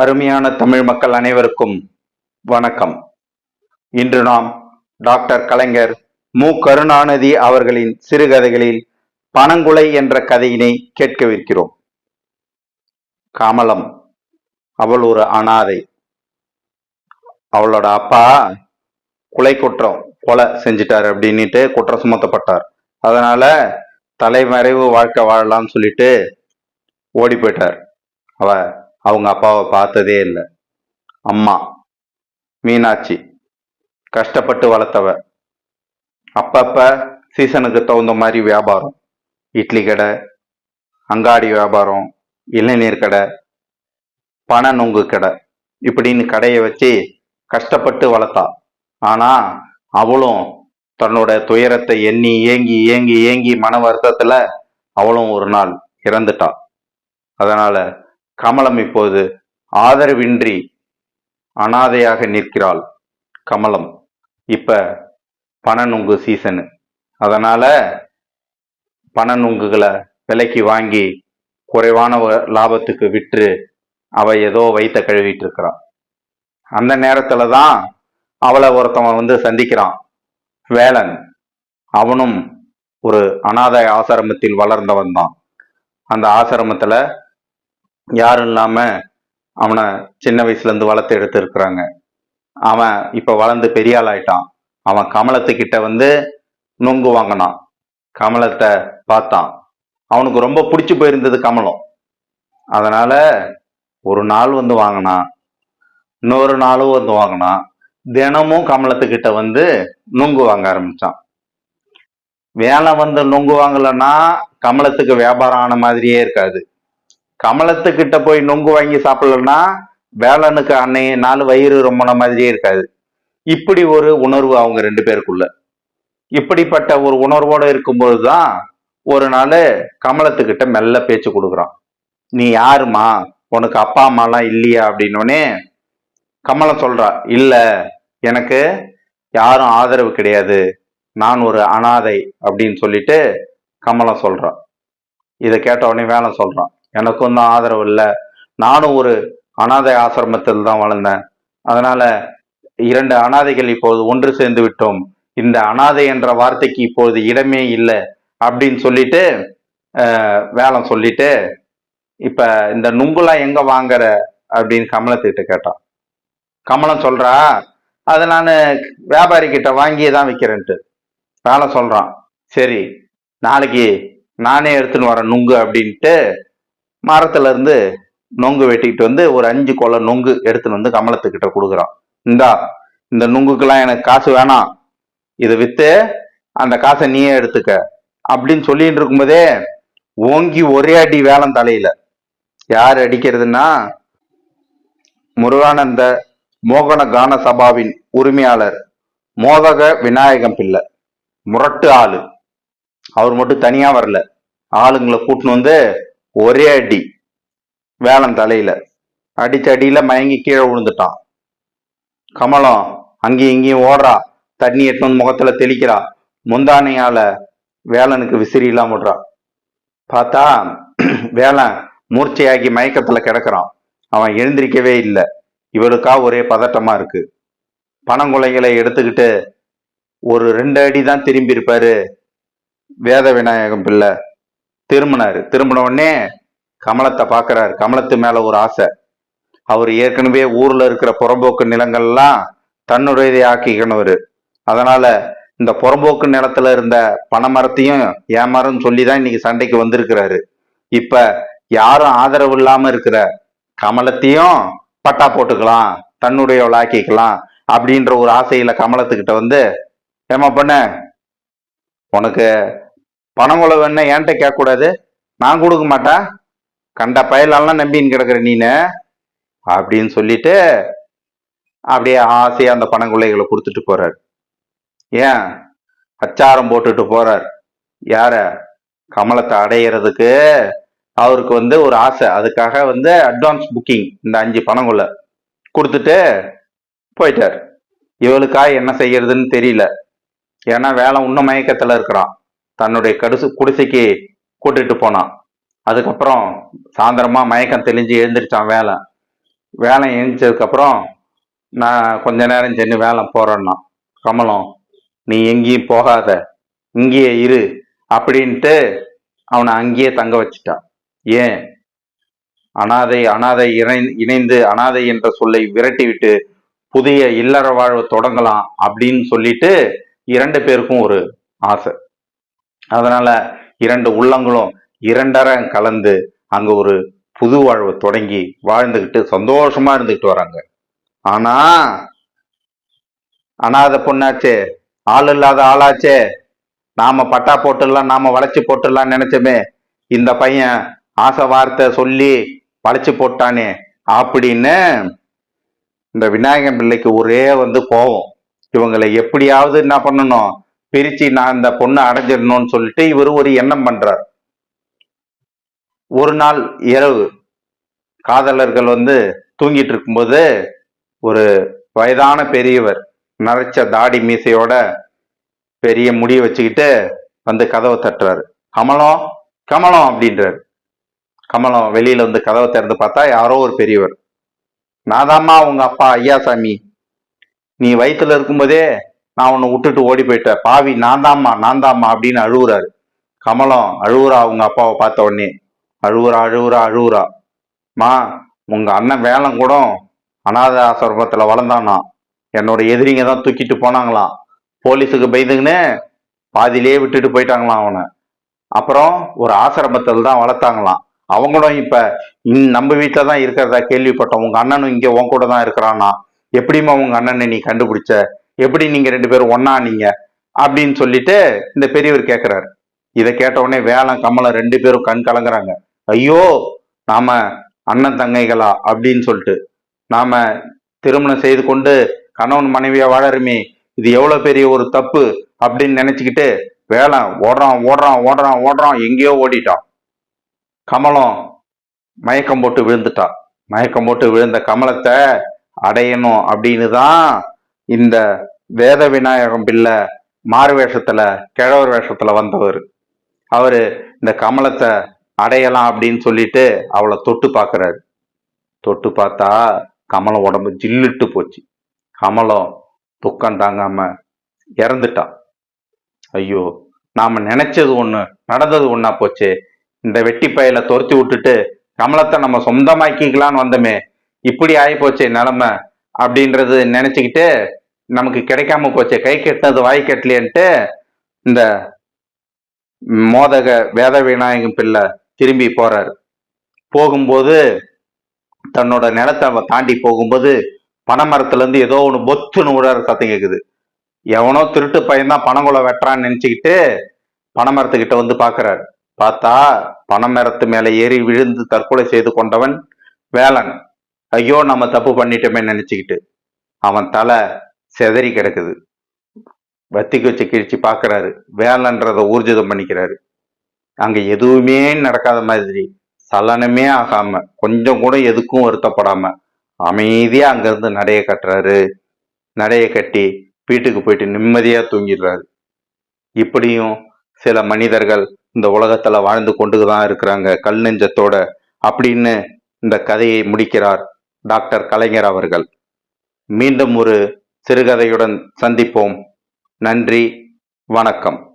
அருமையான தமிழ் மக்கள் அனைவருக்கும் வணக்கம். இன்று நாம் டாக்டர் கலைஞர் மு. கருணாநிதி அவர்களின் சிறுகதைகளில் பனங்குலை என்ற கதையினை கேட்கவிருக்கிறோம். கமலம் அவள் ஒரு அனாதை. அவளோட அப்பா குலை குற்றம் கொலை செஞ்சிட்டார் அப்படின்னுட்டு குற்றம் சுமத்தப்பட்டார். அதனால தலைமறைவு வாழ்க்கை வாழலாம்னு சொல்லிட்டு ஓடி போயிட்டார். அவ அவங்க அப்பாவை பார்த்ததே இல்லை. அம்மா மீனாட்சி கஷ்டப்பட்டு வளர்த்தவ. அப்பப்ப சீசனுக்கு தகுந்த மாதிரி வியாபாரம். இட்லி கடை அங்காடி வியாபாரம் இளநீர் கடை பண நொங்கு கடை இப்படின்னு கடையை வச்சு கஷ்டப்பட்டு வளர்த்தா. ஆனா அவளும் தன்னோட துயரத்தை எண்ணி ஏங்கி ஏங்கி ஏங்கி மன வருத்தத்துல அவளும் ஒரு நாள் இறந்துட்டா. அதனால கமலம் இப்போது ஆதரவின்றி அனாதையாக நிற்கிறாள். கமலம். இப்ப பணநுங்கு சீசனு அதனால பணநுங்குகளை விலைக்கு வாங்கி குறைவான வ- லாபத்துக்கு விற்று அவ ஏதோ வைத்த கழுவிட்டு இருக்கிறான் அந்த நேரத்துல தான் அவளை ஒருத்தவன் வந்து சந்திக்கிறான். வேலன். அவனும் ஒரு அனாதை ஆசிரமத்தில் வளர்ந்தவன் தான். அந்த ஆசிரமத்துல யாரும் இல்லாம அவனை சின்ன வயசுல இருந்து வளர்த்து எடுத்திருக்கிறாங்க. அவன் இப்ப வளர்ந்து பெரிய ஆள் ஆயிட்டான். அவன் கமலத்துக்கிட்ட வந்து நொங்கு வாங்கினான். கமலத்தை பார்த்தான். அவனுக்கு ரொம்ப பிடிச்சு போயிருந்தது கமலம். அதனால ஒரு நாள் வந்து வாங்கினான். இன்னொரு நாளும் வந்து வாங்கினான். தினமும் கமலத்துக்கிட்ட வந்து நொங்கு வாங்க ஆரம்பிச்சான். வேலை வந்து நொங்கு வாங்கலன்னா கமலத்துக்கு வியாபாரம் ஆன மாதிரியே இருக்காது. கமலத்துக்கிட்ட போய் நொங்கு வாங்கி சாப்பிடலன்னா வேலனுக்கு அன்னைய நாலு வயிறு ரொம்பின மாதிரியே இருக்காது. இப்படி ஒரு உணர்வு அவங்க ரெண்டு பேருக்குள்ள. இப்படிப்பட்ட ஒரு உணர்வோடு இருக்கும்போது தான் ஒரு நாள் கமலத்துக்கிட்ட மெல்ல பேச்சு கொடுக்குறான். நீ யாருமா? உனக்கு அப்பா அம்மாலாம் இல்லையா? அப்படின்னோடனே கமலம் சொல்றா இல்லை எனக்கு யாரும் ஆதரவு கிடையாது. நான் ஒரு அனாதை. அப்படின்னு சொல்லிட்டு கமலம் சொல்றான் இதை கேட்ட உடனே வேலை சொல்றான் எனக்கும் தான் ஆதரவு இல்லை. நானும் ஒரு அனாதை ஆசிரமத்தில் தான் வளர்ந்தேன் அதனால இரண்டு அனாதைகள் இப்போது ஒன்று சேர்ந்து விட்டோம். இந்த அனாதை என்ற வார்த்தைக்கு இப்போது இடமே இல்லை அப்படின்னு சொல்லிட்டு வேலம் சொல்லிட்டு இப்ப இந்த நுங்குலாம் எங்க வாங்குற அப்படின்னு கமலத்துக்கிட்ட கேட்டான். கமலம் சொல்றா அதை நான் வியாபாரி கிட்ட வாங்கியே தான் விற்கிறேன்ட்டு வேலை சொல்றான் சரி நாளைக்கு நானே எடுத்துன்னு வரேன் நுங்கு அப்படின்ட்டு மரத்துல இருந்து நொங்கு வெட்டிக்கிட்டு வந்து ஒரு அஞ்சு கொலை நொங்கு எடுத்துன்னு வந்து கமலத்துக்கிட்ட கொடுக்குறான். இந்தா இந்த நுங்குக்கெல்லாம் எனக்கு காசு வேணாம். இதை வித்து அந்த காசை நீயே எடுத்துக்க. அப்படின்னு சொல்லிட்டு இருக்கும்போதே ஓங்கி ஒரே அடி வேலம் தலையில. யார் அடிக்கிறதுன்னா முருகானந்த மோகன கான சபாவின் உரிமையாளர் மோதக விநாயகம் பிள்ளை. முரட்டு ஆளு. அவர் மட்டும் தனியா வரல. ஆளுங்களை கூட்டின்னு வந்து ஒரே அடி. வேளம் தலையில. அடிச்ச அடியில மயங்கி கீழே விழுந்துட்டான். கமலம் அங்கேயும் இங்கேயும் ஓடுறா. தண்ணி எடுத்து வந்து முகத்துல தெளிக்கிறா. முந்தானையால வேலனுக்கு விசிறி இல்லாம விடுறா. பார்த்தா வேலன் மூர்ச்சையாகி மயக்கத்துல கிடக்குறான். அவன் எழுந்திருக்கவே இல்லை. இவளுக்கா ஒரே பதட்டமா இருக்கு. பணங்குலைகளை எடுத்துக்கிட்டு ஒரு ரெண்டு அடி தான் திரும்பி இருப்பாரு. வேத விநாயகம் பிள்ளை. திரும்பினாரு. திரும்பின உடனே கமலத்தை பார்க்கறாரு. கமலத்து மேல ஒரு ஆசை. அவர் ஏற்கனவே ஊர்ல இருக்கிற புறம்போக்கு நிலங்கள்லாம் தன்னுடையதை ஆக்கிக்கணவர் அதனால இந்த புறம்போக்கு நிலத்துல இருந்த பனைமரத்தையும் ஏமாறும் சொல்லி தான் இன்னைக்கு சண்டைக்கு வந்திருக்கிறாரு. இப்ப யாரும் ஆதரவு இல்லாம இருக்கிற கமலத்தையும் பட்டா போட்டுக்கலாம் தன்னுடையவள் ஆக்கிக்கலாம் அப்படின்ற ஒரு ஆசையில கமலத்துக்கிட்ட வந்து ஏமா பண்ண உனக்கு பணம் கொலை வேணா என்கிட்ட கேட்கக்கூடாது. நான் கொடுக்க மாட்டேன் கண்ட பயலெல்லாம் நம்பின்னு கிடக்குற நீனு. அப்படின்னு சொல்லிட்டு அப்படியே ஆசையா அந்த பணங்குள்ளைகளை கொடுத்துட்டு போறார். ஏன்? அச்சாரம் போட்டுட்டு போறார். யார? கமலத்தை அடையிறதுக்கு அவருக்கு வந்து ஒரு ஆசை. அதுக்காக வந்து அட்வான்ஸ் புக்கிங் இந்த அஞ்சு பணங்குள்ள கொடுத்துட்டு போயிட்டார். இவளுக்காக என்ன செய்யறதுன்னு தெரியல. ஏன்னா வேலை இன்னும் மயக்கத்துல இருக்கிறான். தன்னுடைய கடுசு குடிசைக்கு கூட்டிட்டு போனான். அதுக்கப்புறம் சாயந்தரமா மயக்கம் தெளிஞ்சு எழுந்திரிச்சான் வேலை. வேலை எழுந்திரிச்சதுக்கப்புறம் நான் கொஞ்ச நேரம் சென்று வேலை போறேன்னா கமலம் நீ எங்கேயும் போகாத. இங்கேயே இரு அப்படின்ட்டு அவனை அங்கேயே தங்க வச்சிட்டான். ஏன்? அனாதை அனாதை இணை இணைந்து அனாதை என்ற சொல்லை விரட்டிவிட்டு புதிய இல்லற வாழ்வு தொடங்கலாம் அப்படின்னு சொல்லிட்டு இரண்டு பேருக்கும் ஒரு ஆசை. அதனால இரண்டு உள்ளங்களும் இரண்டரை கலந்து அங்க ஒரு புது வாழ்வு தொடங்கி வாழ்ந்துக்கிட்டு சந்தோஷமா இருந்துகிட்டு வராங்க. ஆனா அதை பொண்ணாச்சே ஆள் இல்லாத ஆளாச்சே நாம பட்டா போட்டுடலாம் நாம வளைச்சு போட்டுடலாம் நினைச்சோமே இந்த பையன் ஆசை வார்த்தை சொல்லி வளைச்சு போட்டானே அப்படின்னு இந்த விநாயகன் பிள்ளைக்கு ஒரே வந்து கோவம். இவங்களை எப்படியாவது என்ன பண்ணணும்? பிரிச்சு நான் இந்த பொண்ணை அடைஞ்சிடணும்னு சொல்லிட்டு இவர் ஒரு எண்ணம் பண்றார். ஒரு நாள் இரவு காதலர்கள் வந்து தூங்கிட்டு இருக்கும்போது ஒரு வயதான பெரியவர் நரைச்ச தாடி மீசையோட பெரிய முடியை வச்சுக்கிட்டு வந்து கதவை தட்டுறாரு. கமலம் கமலம் அப்படின்றாரு. கமலம் வெளியில வந்து கதவை திறந்து பார்த்தா யாரோ ஒரு பெரியவர். நாதாம்மா உங்க அப்பா ஐயாசாமி. நீ வயிற்றுல இருக்கும்போதே நான் உன்னை விட்டுட்டு ஓடி போயிட்டேன். பாவி நான் தாம்மா நான் தாம்மா அப்படின்னு அழுகுறாரு கமலம் அழுவுறா அவங்க அப்பாவை பார்த்த உடனே. அழுவுறா அழுவுறா அழுவுறா. மா உங்க அண்ணன் வேலம் கூட அனாத ஆசிரமத்தில் வளர்ந்தானா? என்னோட எதிரிங்க தான் தூக்கிட்டு போனாங்களாம். போலீஸுக்கு பயந்துங்கன்னு பாதியிலேயே விட்டுட்டு போயிட்டாங்களாம் அவனை. அப்புறம் ஒரு ஆசிரமத்தில் தான் வளர்த்தாங்களாம். அவங்களும் இப்ப இந் நம்ம வீட்டில் தான் இருக்கிறதா கேள்விப்பட்டோம். உங்க அண்ணனும் இங்கே உன் கூட தான் இருக்கிறானா? எப்படிம்மா உங்க அண்ணனை நீ கண்டுபிடிச்ச? எப்படி நீங்க ரெண்டு பேரும் ஒன்னா நீங்க? அப்படின்னு சொல்லிட்டு இந்த பெரியவர் கேட்கிறாரு இதை கேட்ட உடனே கமலம் ரெண்டு பேரும் கண் கலங்குறாங்க. ஐயோ நாம அண்ணன் தங்கைகளா? அப்படின்னு சொல்லிட்டு. நாம திருமணம் செய்து கொண்டு கணவன் மனைவியா வாழறமே இது எவ்வளவு பெரிய ஒரு தப்பு அப்படின்னு நினைச்சுக்கிட்டு வேளம் ஓடுறான் ஓடுறான் ஓடுறான் ஓடுறான் எங்கேயோ ஓடிட்டான். கமலம் மயக்கம் போட்டு விழுந்துட்டான் மயக்கம் போட்டு விழுந்த கமலத்தை அடையணும் அப்படின்னு தான் இந்த வேத விநாயகம் பிள்ளை மாறு வேஷத்துல கிழவர் வேஷத்துல வந்தவர். அவரு இந்த கமலத்தை அடையலாம் அப்படின்னு சொல்லிட்டு அவளை தொட்டு பார்க்கறாரு. தொட்டு பார்த்தா கமலம் உடம்பு ஜில்லுட்டு போச்சு. கமலம் துக்கம் தாங்காம இறந்துட்டான். ஐயோ நாம நினைச்சது ஒண்ணு நடந்தது ஒன்னா போச்சு. இந்த வெட்டி பயல துரத்தி விட்டுட்டு கமலத்தை நம்ம சொந்தமாக்கிக்கலான்னு வந்தோமே இப்படி ஆகி போச்சே நிலைமை. அப்படின்றது நினைச்சுக்கிட்டு நமக்கு கிடைக்காம போச்சு கை கெட்டது வாய் கட்டலையன்ட்டு இந்த மோதக வேத விநாயகம் பிள்ளை திரும்பி போறாரு. போகும்போது தன்னோட நிலத்தை அவன் தாண்டி போகும்போது பனைமரத்துல இருந்து ஏதோ ஒன்று பொத்துன்னு விடாத சத்தம் கேக்குது. எவனோ திருட்டு பையன்தான் பனங்குலை வெட்டுறான்னு நினைச்சுக்கிட்டு பனைமரத்துக்கிட்ட வந்து பாக்குறாரு. பார்த்தா பனைமரத்து மேல ஏறி விழுந்து தற்கொலை செய்து கொண்டவன் வேலன். ஐயோ நம்ம தப்பு பண்ணிட்டோமே நினைச்சுக்கிட்டு அவன் தலை செதறி கிடக்குது. வத்திக்கு வச்சு கிழிச்சு பார்க்குறாரு வேலைன்றத ஊர்ஜிதம் பண்ணிக்கிறாரு. அங்கே எதுவுமே நடக்காத மாதிரி சலனமே ஆகாம கொஞ்சம் கூட எதுக்கும் வருத்தப்படாம அமைதியாக அங்கேருந்து நடைய கட்டுறாரு. நடைய கட்டி வீட்டுக்கு போயிட்டு நிம்மதியாக தூங்கிடுறாரு. இப்படியும் சில மனிதர்கள் இந்த உலகத்தில் வாழ்ந்து கொண்டு தான் இருக்கிறாங்க கல் நெஞ்சத்தோட. அப்படின்னு இந்த கதையை முடிக்கிறார் டாக்டர் கலைஞர் அவர்கள். மீண்டும் ஒரு சிறுகதையுடன் சந்திப்போம். நன்றி. வணக்கம்.